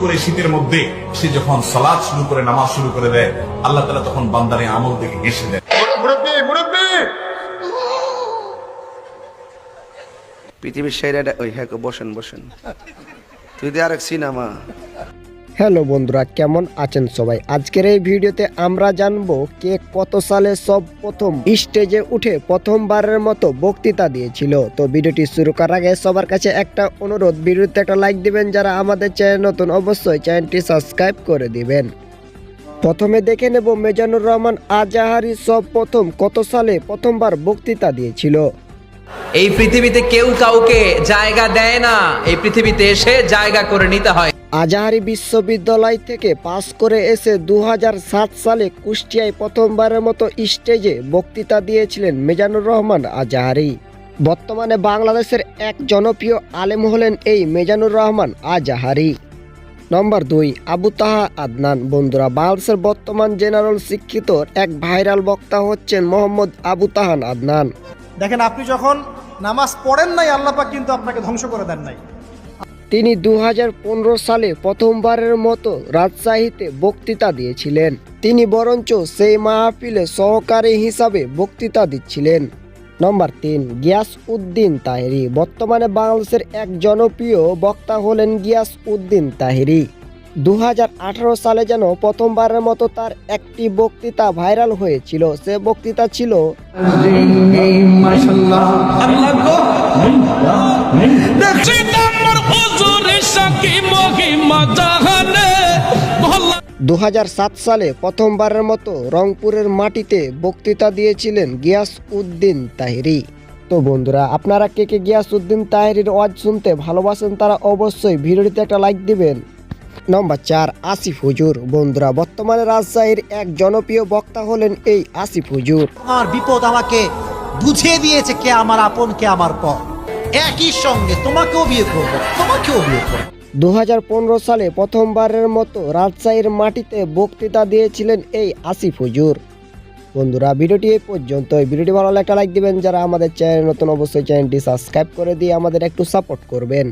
করে শীতের মধ্যে সে যখন সালাদ শুরু করে নামাজ শুরু করে দেয় আল্লাহ তালা তখন বান্দারে আমল থেকে হেসে দেয়। পৃথিবীর সেরা ওই হ্যাঁ বসেন বসেন। তুই দিয়ে আরেক সিনেমা। হ্যালো বন্ধুরা, কেমন আছেন সবাই? আজকের এই ভিডিওতে আমরা জানব কে কত সালে সব প্রথম স্টেজে উঠে প্রথমবারের মতো বক্তৃতা দিয়েছিল। তো ভিডিওটি শুরু করার আগে সবার কাছে একটা অনুরোধ ভিডিওতে একটা লাইক দিবেন যারা আমাদের চ্যানেল নতুন, অবশ্যই চ্যানেলটি সাবস্ক্রাইব করে দিবেন। প্রথমে দেখে নেব মেজানুর রহমান আজাহারি সব প্রথম কত সালে প্রথমবার বক্তৃতা দিয়েছিল। এই পৃথিবীতে কেউ কাউকে জায়গা দেয় না, এই পৃথিবীতে এসে জায়গা করে নিতে হয়। আজাহারি বিশ্ববিদ্যালয় থেকে পাশ করে এসে দু হাজার সাত সালে কুষ্টিয়ায় প্রথমবারের মতো স্টেজে বক্তৃতা দিয়েছিলেন মেজানুর রহমান আজাহারি। বর্তমানে বাংলাদেশের এক জনপ্রিয় আলেম হলেন এই মেজানুর রহমান আজাহারি। নম্বর দুই, আবু তাহা আদনান। বন্ধুরা, বাংলাদেশের বর্তমান জেনারেল শিক্ষিত এক ভাইরাল বক্তা হচ্ছেন মোহাম্মদ আবু তাহান আদনান। দেখেন, আপনি যখন নামাজ পড়েন নাই আল্লাপাক কিন্তু আপনাকে ধ্বংস করে দেন নাই। তিনি দু হাজার পনেরো সালে প্রথমবারের মতো রাজশাহীতে বক্তৃতা দিয়েছিলেন। তিনি বরঞ্চ সেই মাহফিলে সহকারী হিসাবে বক্তৃতা দিচ্ছিলেন। নম্বর তিন গিয়াস উদ্দিন তাহেরি। বর্তমানে বাংলাদেশের এক জনপ্রিয় বক্তা হলেন গিয়াস উদ্দিন তাহেরি। দু হাজার আঠারো সালে যেন প্রথমবারের মতো তার একটি বক্তৃতা ভাইরাল হয়েছিল সে বক্তৃতা ছিল দু হাজার সাত সালে প্রথমবারের মতো রংপুরের মাটিতে বক্তৃতা দিয়েছিলেন গিয়াস উদ্দিন তাহিরি। তো বন্ধুরা, আপনারা কে কে গিয়াস উদ্দিন তাহিরির ওয়াজ শুনতে ভালোবাসেন তারা অবশ্যই ভিডিওটিতে একটা লাইক দিবেন। নম্বর চার, আসিফ হুজুর। বন্ধুরা, বর্তমানে রাজশাহীর এক জনপ্রিয় বক্তা হলেন এই আসিফ হুজুর। আমার বিপদ আমাকে বুঝিয়ে দিয়েছে কে আমার আপন, কে আমার পর। একই সঙ্গে তোমাকেও বিয়ে করব, তোমাকেও বিয়ে করব। দু হাজার পনেরো সালে প্রথমবারের মতো রাজশাহীর মাটিতে বক্তৃতা দিয়েছিলেন এই আসিফ হুজুর। বন্ধুরা, ভিডিওটি এই পর্যন্ত ভিডিওটি ভালো লাগলে একটা লাইক দিবেন। যারা আমাদের চ্যানেল নতুন, অবশ্যই চ্যানেলটি সাবস্ক্রাইব করে দিয়ে আমাদের একটু সাপোর্ট করবেন।